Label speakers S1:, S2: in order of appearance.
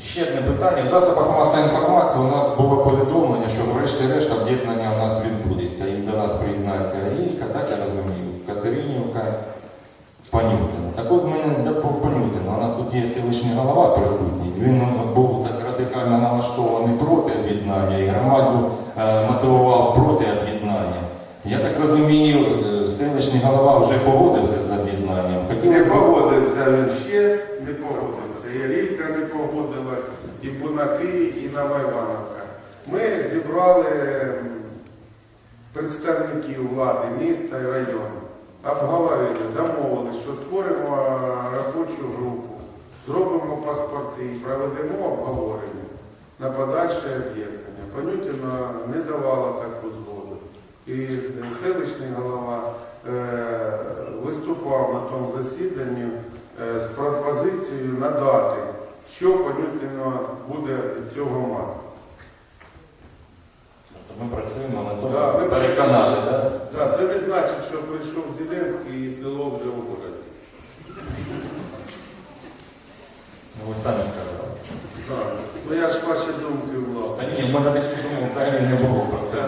S1: Ще одне питання. В засобах масової інформації у нас було повідомлення, що врешті-решт об'єднання у нас відбудеться. І до нас приєднається Рілька, так я розумію, Катеринівка, Панютина. Так от мене де по Панютину. У нас тут є селищний голова присутній. Він ну, був так радикально налаштований проти об'єднання і громаду е, мотивував проти об'єднання. Я так розумію, е, селищний голова вже погодився з об'єднанням.
S2: Не Він ще, не погодився. І Рілька не погодилась, і Бунахи, і Нова Івановка. Ми зібрали представників влади міста і району, обговорили, домовились, що створимо робочу групу, зробимо паспорти і проведемо обговорення на подальше об'єднання. Панютіна не давала таку згоду. І е, селищний голова е, виступав на тому засіданні з пропозицією надати, що Панютіно буде від цього мати.
S1: Тобто Ми працюємо на тому,
S2: Да, ми
S1: переконати, так?
S2: Да, це не значить, що прийшов Зеленський і село вже у городі.
S1: Ну, ви самі сказали.
S2: Так. Ну я ж ваші думки влад.
S1: Та ні, в мене таких думок взагалі не було про це.